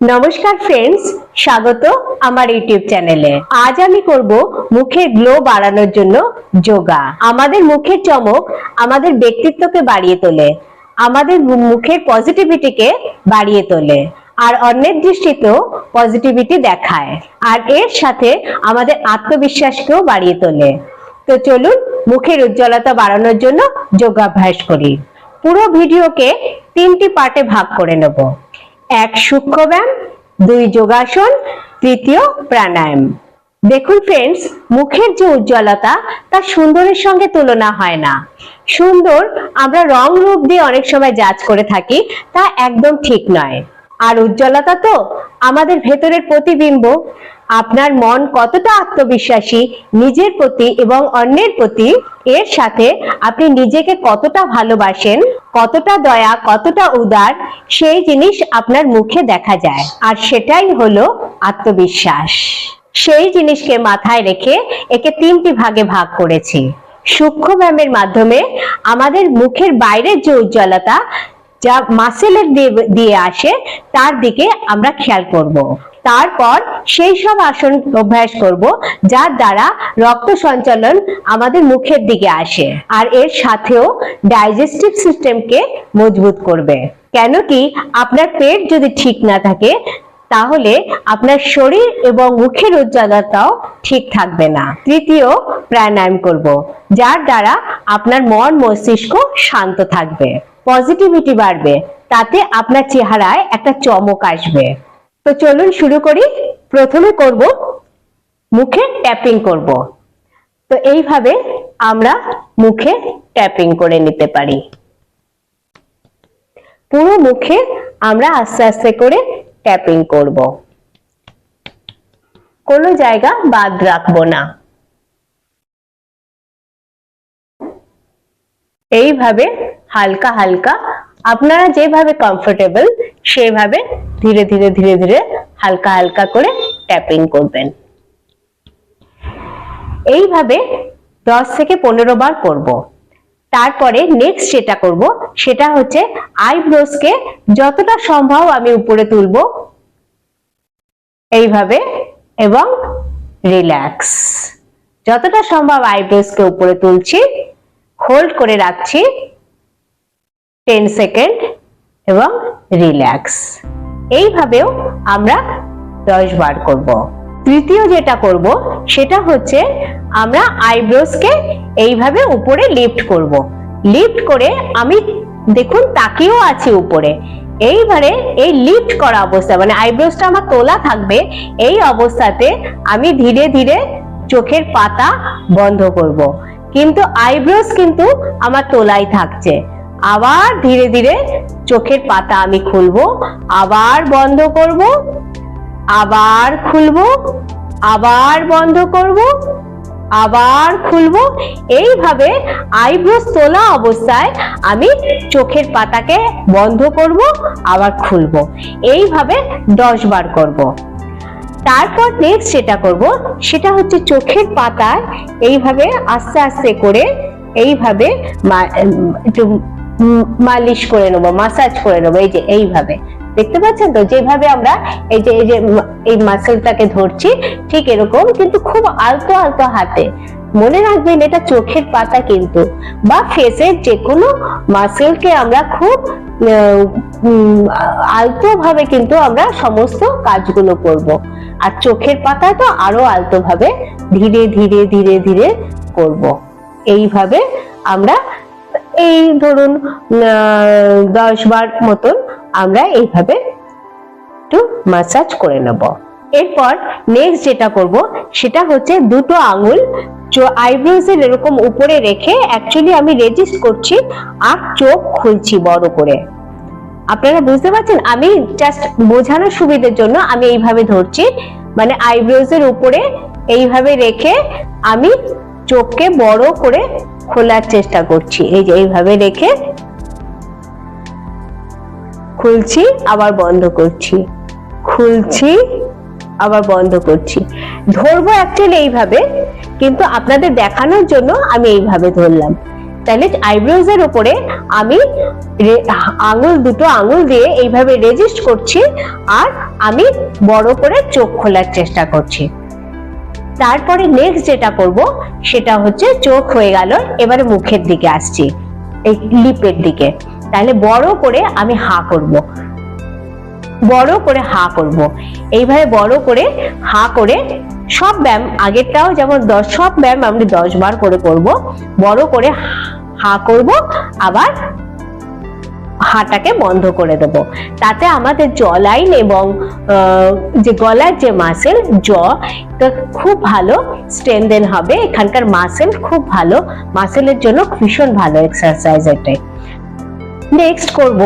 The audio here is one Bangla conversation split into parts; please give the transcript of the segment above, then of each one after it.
নমস্কার ফ্রেন্ডস স্বাগত আমার ইউটিউব চ্যানেলে আজ আমি করব মুখের গ্লো বাড়ানোর জন্য যোগা। আমাদের মুখের চমক আমাদের ব্যক্তিত্বকে বাড়িয়ে তোলে, আমাদের মুখের পজিটিভিটিকে বাড়িয়ে তোলে, আর অন্যের দৃষ্টিতেও পজিটিভিটি দেখায়, আর এর সাথে আমাদের আত্মবিশ্বাসকেও বাড়িয়ে তোলে। তো চলুন মুখের উজ্জ্বলতা বাড়ানোর জন্য যোগাভ্যাস করি। পুরো ভিডিওকে তিনটি পার্টে ভাগ করে নেব। এক সূক্ষ্ম ব্যায়াম দুই যোগাসন, তৃতীয় প্রাণায়াম। দেখুন ফ্রেন্ডস মুখের যে উজ্জ্বলতা, তা সুন্দরের সঙ্গে তুলনা হয় না। সুন্দর আমরা রং রূপ দিয়ে অনেক সময় জাজ করে থাকি, তা একদম ঠিক নয়। আর উজ্জ্বলতা তো আমাদের ভেতরের প্রতিবিম্ব আপনার মন কতটা আত্মবিশ্বাসী, নিজের প্রতি এবং অন্যের প্রতি, এর সাথে আপনি নিজেকে কতটা ভালোবাসেন, কতটা দয়া, কতটা উদার, সেই জিনিস আপনার মুখে দেখা যায়। আর সেটাই হলো আত্মবিশ্বাস। সেই জিনিসকে মাথায় রেখে একে তিনটি ভাগে ভাগ করেছি। সূক্ষ্ম ব্যায়ামের মাধ্যমে আমাদের মুখের বাইরের যে উজ্জ্বলতা, যা মাসেলের দিয়ে- আসে, তার দিকে আমরা খেয়াল করব। তারপর সেই সব আসন অভ্যাস করব, যার দ্বারা রক্ত সঞ্চালন আমাদের মুখের দিকে আসে আর এর সাথেও ডাইজেস্টিভ সিস্টেমকে মজবুত করবে। কেন কি আপনার পেট যদি ঠিক না থাকে, তাহলে আপনার শরীর এবং মুখের উজ্জ্বলতাও ঠিক থাকবে না। তৃতীয় প্রাণায়াম করব, যার দ্বারা আপনার মন মস্তিষ্ক শান্ত থাকবে পজিটিভিটি বাড়বে, তাতে আপনার চেহারায় একটা চমক আসবে। তো চলুন শুরু করি। প্রথমে করব, মুখে ট্যাপিং করব। তো এইভাবে আমরা মুখে ট্যাপিং করে নিতে পারি। পুরো মুখে আমরা আস্তে আস্তে করে ট্যাপিং করব। কোনো জায়গা বাদ রাখব না। এইভাবে হালকা হালকা, আপনারা যেভাবে কমফোর্টেবল সেইভাবে ধীরে ধীরে ধীরে ধীরে হালকা হালকা করে ট্যাপিং করবেন। এইভাবে দশ থেকে পনেরো বার করব। তারপরে নেক্সট যেটা করব, সেটা হচ্ছে আইব্রোসকে যতটা সম্ভব আমি উপরে তুলব। এইভাবে এবং রিল্যাক্স যতটা সম্ভব আইব্রোসকে উপরে তুলছি হোল্ড করে রাখছি টেন সেকেন্ড এবং রিল্যাক্স এইভাবেও আমরা দশ বার করব। তৃতীয় যেটা করব, সেটা হচ্ছে আমরা আইব্রোসকে এইভাবে উপরে লিফট করব। লিফট করে আমি দেখুন তাকিয়েও আছি উপরে। এইবারে এই লিফট করা অবস্থা মানে আইব্রোসটা আমার তোলা থাকবে, এই অবস্থাতে আমি ধীরে ধীরে চোখের পাতা বন্ধ করব। কিন্তু আইব্রোস কিন্তু আমার তোলাই থাকছে। আবার ধীরে ধীরে চোখের পাতা আমি খুলবো, আবার বন্ধ করব, আবার খুলবো, আবার বন্ধ করব, আবার খুলবো। এইভাবে আইব্রোস তোলা অবস্থায় আমি চোখের পাতাকে বন্ধ করব, আবার খুলবো। এইভাবে দশ বার করব। তারপর নেক্সট যেটা করব, সেটা হচ্ছে চোখের পাতায় এইভাবে আস্তে আস্তে করে এইভাবে একটু মালিশ করে নেব মাসাজ করে নেব, এই যে এইভাবে। দেখতে পাচ্ছেন তো? যেভাবে আমরা এই যে এই যে এই মাসেলটাকে ধরছি, ঠিক এরকম, কিন্তু খুব আলতো আলতো হাতে। মনে রাখবেন, এটা চোখের পাতা কিন্তু, বা ফেসের যে কোনো মাসেলকে আমরা খুব আলতো ভাবে কিন্তু আমরা সমস্ত কাজগুলো করব। আর চোখের পাতা তো আরও আলতো ভাবে ধীরে ধীরে ধীরে ধীরে করব। এইভাবে আমরা এই ধরুন দশ বার মতন আমরা এইভাবে একটু মাসাজ করে নেব। এরপর নেক্সট যেটা করব, সেটা হচ্ছে দুটো আঙুল আইব্রোজ এর এরকম উপরে রেখে অ্যাকচুয়ালি আমি রেজিস্ট করছি আর চোখ খুলছি বড় করে। আপনারা বুঝতে পারছেন? আমি জাস্ট বোঝানোর সুবিধার জন্য আমি এইভাবে ধরছি মানে আইব্রোজ এর উপরে এইভাবে রেখে আমি চোখকে বড় করে খোলার চেষ্টা করছি। এই যে এইভাবে রেখে খুলছি, আবার বন্ধ করছি। খুলছি, আবার বন্ধ করছি। ধরবো অ্যাকচুয়ালি এইভাবে, কিন্তু আপনাদের দেখানোর জন্য আমি এইভাবে ধরলাম। তাহলে আইব্রোজ এর উপরে আমি আঙুল, দুটো আঙুল দিয়ে এইভাবে রেজিস্ট করছি, আর আমি বড় করে চোখ খোলার চেষ্টা করছি। তারপরে নেক্সট যেটা করব, সেটা হচ্ছে চোখ হয়ে গেল, এবারে মুখের দিকে আসছি, এই লিপের দিকে। তাহলে বড় করে আমি হা করব। বড় করে হা করব। এইভাবে বড় করে হা করে সব ব্যায়াম, আগেরটাও যেমন দশ, সব ব্যায়াম আমি দশ বার করে করব। বড় করে হা করব, আবার হাটাকে বন্ধ করে দেব। তাতে আমাদের জ লাইন এবং যে গলার যে মাসেল জ খুব ভালো স্ট্রেনদেন হবে। এখানকার মাসেল খুব ভালো। মাসেলের জন্য ভীষণ ভালো এক্সারসাইজ এটাই। নেক্সট করব,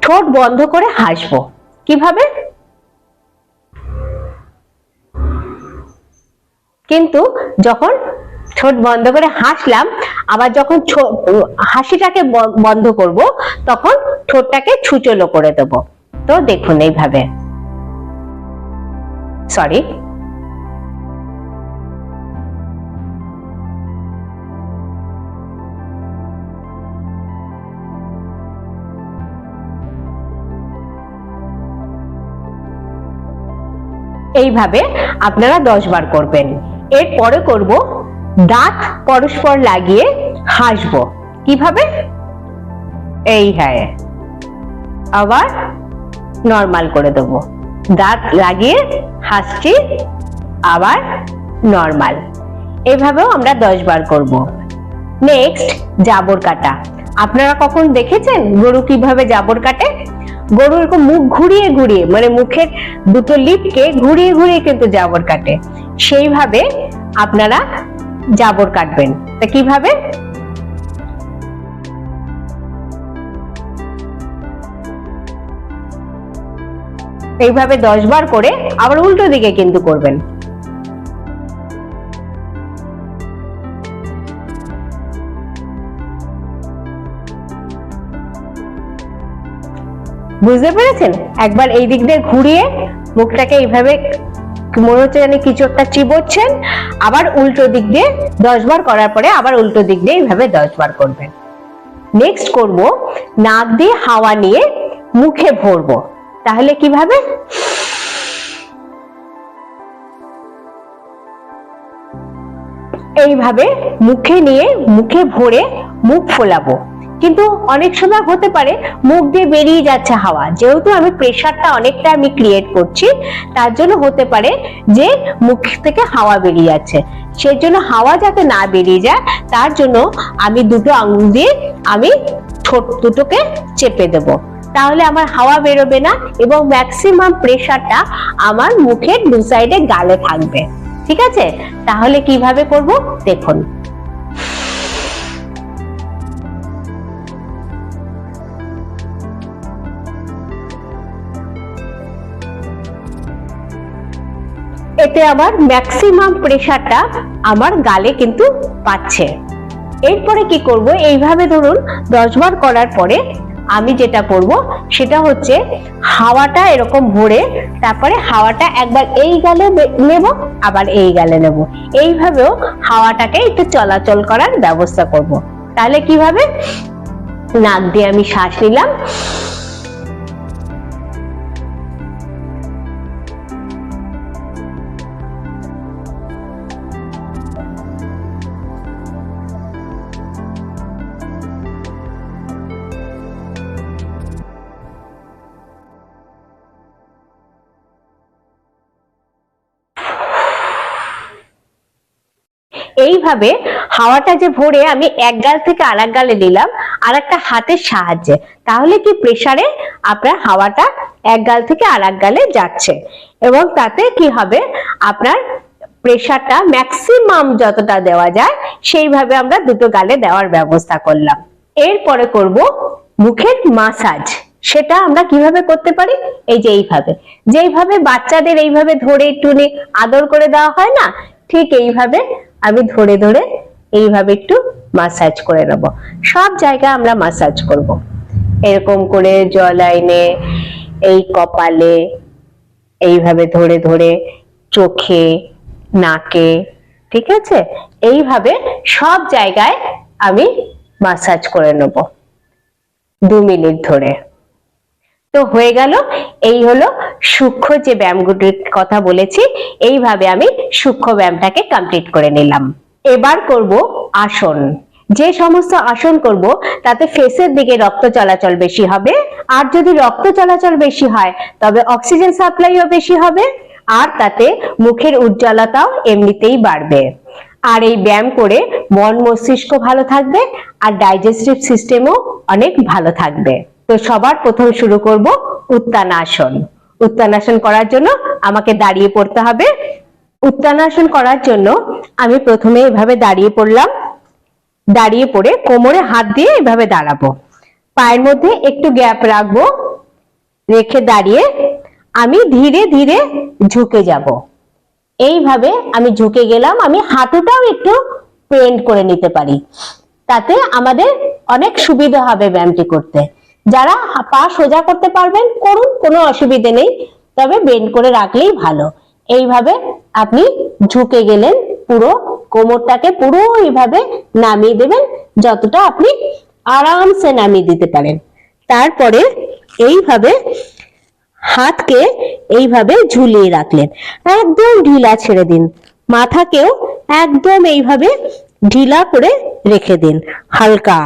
ঠোঁট বন্ধ করে হাসবো। কীভাবে? কিন্তু যখন ঠোঁট বন্ধ করে হাসলাম। আবার যখন হাসিটাকে বন্ধ করব, তখন ঠোঁটটাকে ছুচলো করে দেব। তো দেখুন এইভাবে। সরি এইভাবে আপনারা দশ বার করবেন। এরপরে করব দাঁত পরস্পর লাগিয়ে হাসবো। কীভাবে? এই হ্যাঁ। আবার নর্মাল করে দেব। দাঁত লাগিয়ে হাসছি, আবার নর্মাল এভাবেও আমরা দশ বার করব। নেক্সট জাবর কাটা। আপনারা কখন দেখেছেন গরু কীভাবে জাবর কাটে? গরু এরকম মুখ ঘুরিয়ে ঘুরিয়ে মানে মুখের দুটো লিপকে ঘুরিয়ে ঘুরিয়ে কিন্তু জাবর কাটে। সেইভাবে আপনারা জাবর কাটবেন। তা কীভাবে? এইভাবে দশ বার করে আবার উল্টো দিকে কিন্তু করবেন। বুঝতে পেরেছেন? একবার এই দিক দিয়ে ঘুরিয়ে মুখটাকে এইভাবে মনে হচ্ছে যেন কিছু একটা চিবোচ্ছেন, আবার উল্টো দিক দিয়ে দশ বার করার পরে আবার উল্টো দিক দিয়ে এইভাবে দশ বার করবেন। নেক্সট করব, নাক দিয়ে হাওয়া নিয়ে মুখে ভরবো। তাহলে কীভাবে? এইভাবে মুখে নিয়ে মুখে ভরে মুখ ফোলাবো। কিন্তু অনেক সময় হতে পারে মুখ দিয়ে বেরিয়ে যাচ্ছে হাওয়া। যেহেতু আমি প্রেশারটা অনেকটা আমি ক্রিয়েট করছি, তার জন্য হতে পারে যে মুখ থেকে হাওয়া বেরিয়ে যাচ্ছে। সেই জন্য হাওয়া যাতে না বেরিয়ে যায়, তার জন্য আমি দুটো আঙুল দিয়ে আমি ঠোঁট দুটোকে চেপে দেব। তাহলে আমার হাওয়া বেরোবে না এবং ম্যাক্সিমাম প্রেশারটা আমার মুখের দু সাইডে গালে থাকবে। ঠিক আছে? তাহলে কীভাবে করব? দেখুন। এতে আমার ম্যাক্সিমাম প্রেশারটা আমার গালে কিন্তু পাচ্ছে। এরপরে কি করব? এইভাবে ধরুন দশ বার করার পরে আমি যেটা করব, সেটা হচ্ছে হাওয়াটা এরকম ভরে তারপরে হাওয়াটা একবার এই গালে নেব, আবার এই গালে নেব। এইভাবেও হাওয়াটাকে একটু চলাচল করার ব্যবস্থা করব। তাহলে কীভাবে নাক দিয়ে আমি শ্বাস নিলাম। এইভাবে হাওয়াটা যে ভরে আমি এক গাল থেকে আর এক গালে নিলাম আর একটা হাতের সাহায্যে। তাহলে কি প্রেসারে আপনার হাওয়াটা এক গাল থেকে আর এক গালে যাচ্ছে? এবং তাতে কি হবে? আপনার প্রেসারটা ম্যাক্সিমাম যতটা দেওয়া যায়, সেইভাবে আমরা দুটো গালে দেওয়ার ব্যবস্থা করলাম। এরপরে করব মুখের মাসাজ সেটা আমরা কীভাবে করতে পারি? এই যে এইভাবে। যেইভাবে বাচ্চাদের এইভাবে ধরে একটু আদর করে দেওয়া হয় না, ঠিক এইভাবে আমি ধরে ধরে এইভাবে একটু মাসাজ করে নেব। সব জায়গায় আমরা মাসাজ করব। এরকম করে জলাইনে এই কপালে, এইভাবে ধরে ধরে চোখে, নাকে, ঠিক আছে? এইভাবে সব জায়গায় আমি মাসাজ করে নেব। দু মিনিট ধরে। তো হয়ে গেল। এই হলো সূক্ষ্ম যে ব্যায়ামগুলির কথা বলেছি, এইভাবে আমি সূক্ষ্ম ব্যায়ামটাকে কমপ্লিট করে নিলাম। এবার করব আসন। যে সমস্ত আসন করব, তাতে ফেসের দিকে রক্ত চলাচল বেশি হবে, আর যদি রক্ত চলাচল বেশি হয়, তবে অক্সিজেন সাপ্লাইও বেশি হবে, আর তাতে মুখের উজ্জ্বলতাও এমনিতেই বাড়বে। আর এই ব্যায়াম করে মন মস্তিষ্ক ভালো থাকবে, আর ডাইজেস্টিভ সিস্টেমও অনেক ভালো থাকবে। তো সবার প্রথম শুরু করব উত্তানাসন উত্তানাসন করার জন্য আমাকে দাঁড়িয়ে পড়তে হবে। উত্তানাসন করার জন্য আমি প্রথমে এভাবে দাঁড়িয়ে পড়লাম। দাঁড়িয়ে পড়ে কোমরে হাত দিয়ে এভাবে দাঁড়াবো। পায়ের মধ্যে একটু গ্যাপ রাখব, রেখে দাঁড়িয়ে আমি ধীরে ধীরে ঝুঁকে যাব। এইভাবে আমি ঝুঁকে গেলাম, আমি হাঁটুটাও একটু পেন্ট করে নিতে পারি। তাতে আমাদের অনেক সুবিধা হবে ব্যায়ামটি করতে। যারা পা সোজা করতে পারবেন, করুন, কোনো অসুবিধে নেই। তবে বেন্ড করে রাখলেই ভালো। এইভাবে আপনি ঝুঁকে গেলেন, পুরো কোমরটাকে পুরো এইভাবে নামিয়ে দেবেন, যতটা আপনি আরামসে নামিয়ে দিতে পারেন। তারপরে এইভাবে হাতকে এইভাবে ঝুলিয়ে রাখলেন। একদম ঢিলা ছেড়ে দিন। মাথাকেও একদম এইভাবে ঢিলা করে রেখে দিন, হালকা।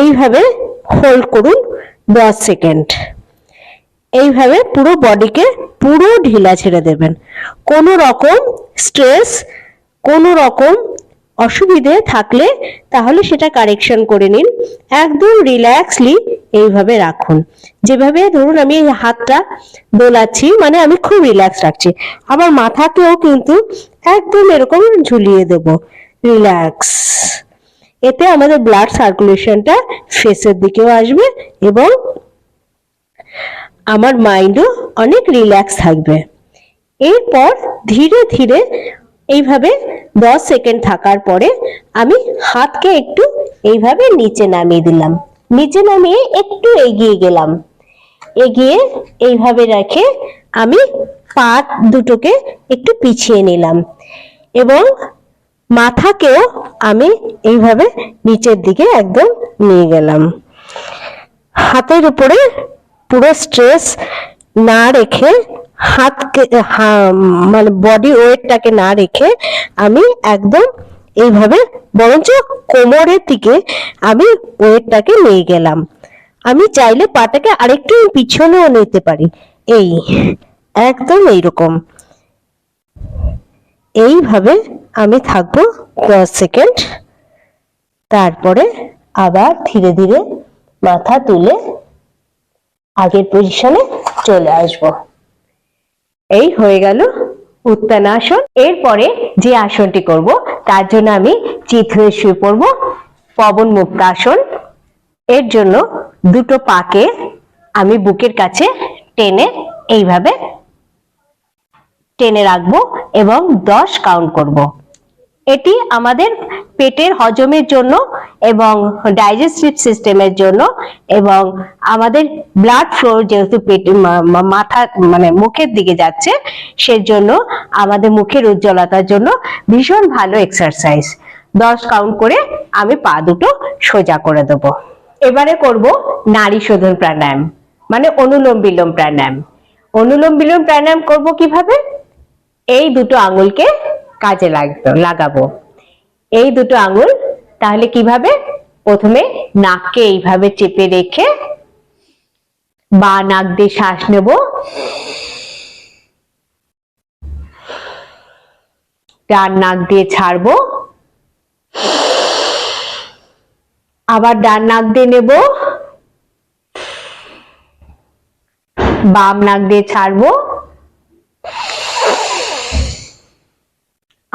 এইভাবে হোল্ড করুন দশ সেকেন্ড এইভাবে পুরো বডিকে পুরো ঢিলা ছেড়ে দেবেন। কোনো রকম স্ট্রেস কোনো রকম অসুবিধে থাকলে তাহলে সেটা কারেকশন করে নিন। একদম রিল্যাক্সলি এইভাবে রাখুন। যেভাবে ধরুন আমি এই হাতটা দোলাচ্ছি মানে আমি খুব রিল্যাক্স রাখছি। আবার মাথাকেও কিন্তু একদম এরকম ঝুলিয়ে দেব। রিল্যাক্স এতে আমাদের ব্লাড সার্কুলেশনটা ফেসের দিকেও আসবে এবং আমার মাইন্ডও অনেক রিল্যাক্স থাকবে। এরপর ধীরে ধীরে এইভাবে দশ সেকেন্ড থাকার পরে আমি হাতকে একটু এইভাবে নিচে নামিয়ে দিলাম। নিচে নামিয়ে একটু এগিয়ে গেলাম। এগিয়ে এইভাবে রেখে আমি পা দুটোকে একটু পিছিয়ে নিলাম এবং মাথাকেও আমি এইভাবে নিচের দিকে একদম নিয়ে গেলাম। হাতের উপরে পুরো স্ট্রেস না রেখে হাতকে মানে বডি ওয়েটটাকে না রেখে আমি একদম এইভাবে, বরঞ্চ কোমরের দিকে আমি ওয়েটটাকে নিয়ে গেলাম। আমি চাইলে পাটাকে আরেকটু পিছনেও নিতে পারি। এই, একদম এইরকম। এইভাবে আমি থাকব দশ সেকেন্ড তারপরে আবার ধীরে ধীরে মাথা তুলে আগের পজিশনে চলে আসব। এই হয়ে গেল উত্তানাসন এরপরে যে আসনটি করব, তার জন্য আমি চিত শুয়ে পড়ব, পবন মুক্তাসন। এর জন্য দুটো পাকে আমি বুকের কাছে টেনে এইভাবে টেনে রাখব এবং দশ কাউন্ট করব। এটি আমাদের পেটের হজমের জন্য এবং ডাইজেস্টিভ সিস্টেমের জন্য এবং আমাদের ব্লাড ফ্লো যেহেতু পেটে মাথা মানে মুখের দিকে যাচ্ছে, সেজন্য আমাদের মুখের উজ্জ্বলতার জন্য ভীষণ ভালো এক্সারসাইজ দশ কাউন্ট করে আমি পা দুটো সোজা করে দেবো। এবারে করব নারী শোধন প্রাণায়াম মানে অনুলোম বিলোম প্রাণায়াম। অনুলোম বিলোম প্রাণায়াম করব কীভাবে? এই দুটো আঙুলকে কাজে লাগবে লাগাবো। এই দুটো আঙুল তাহলে কীভাবে? প্রথমে নাককে এইভাবে চেপে রেখে বা নাক দিয়ে শ্বাস নেব। ডান নাক দিয়ে ছাড়বো। আবার ডান নাক দিয়ে নেব। বাম নাক দিয়ে ছাড়বো।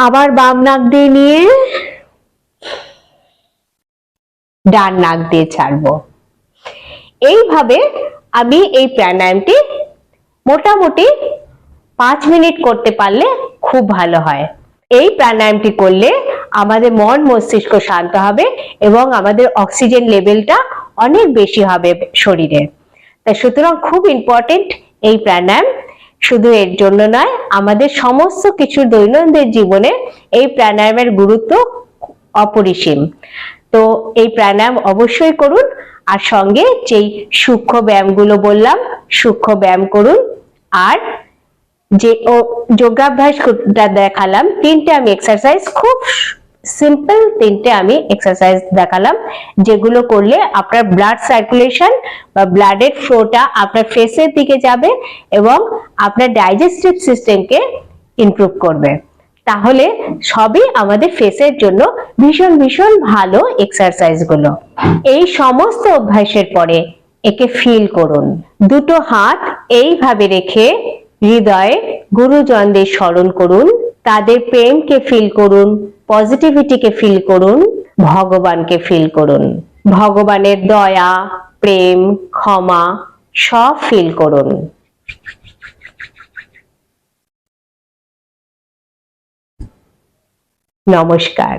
আবার বাম নাক দিয়ে নিয়ে ডান নাক দিয়ে ছাড়বো। এইভাবে আমি এই প্রাণায়ামটি মোটামুটি পাঁচ মিনিট করতে পারলে খুব ভালো হয়। এই প্রাণায়ামটি করলে আমাদের মন মস্তিষ্ক শান্ত হবে এবং আমাদের অক্সিজেন লেভেলটা অনেক বেশি হবে শরীরে। তাই সুতরাং খুব ইম্পর্টেন্ট এই প্রাণায়াম শুধু এর জন্য নয়, আমাদের সমস্ত কিছু দৈনন্দিন জীবনে এই প্রাণায়ামের গুরুত্ব অপরিসীম। তো এই প্রাণায়াম অবশ্যই করুন, আর সঙ্গে যেই সূক্ষ্ম ব্যায়ামগুলো বললাম, সূক্ষ্ম ব্যায়াম করুন। আর যে যোগাভ্যাসটা দেখালাম, তিনটে আমি এক্সারসাইজ খুব সিম্পল তিনটে আমি এক্সারসাইজ দেখালাম, যেগুলো করলে আপনার ব্লাড সার্কুলেশন বা ব্লাডের ফ্লোটা আপনার ফেসের দিকে যাবে এবং আপনার ডাইজেস্টিভ সিস্টেমকে ইমপ্রুভ করবে। তাহলে সবই আমাদের ফেসের জন্য ভীষণ ভীষণ ভালো এক্সারসাইজগুলো এই সমস্ত অভ্যাসের পরে একে ফিল করুন। দুটো হাত এইভাবে রেখে হৃদয়ে গুরুজনদের স্মরণ করুন, তাদের প্রেমকে ফিল করুন। পজিটিভিটিকে ফিল করুন ভগবানকে ফিল করুন। ভগবানের দয়া প্রেম ক্ষমা সব ফিল করুন। নমস্কার।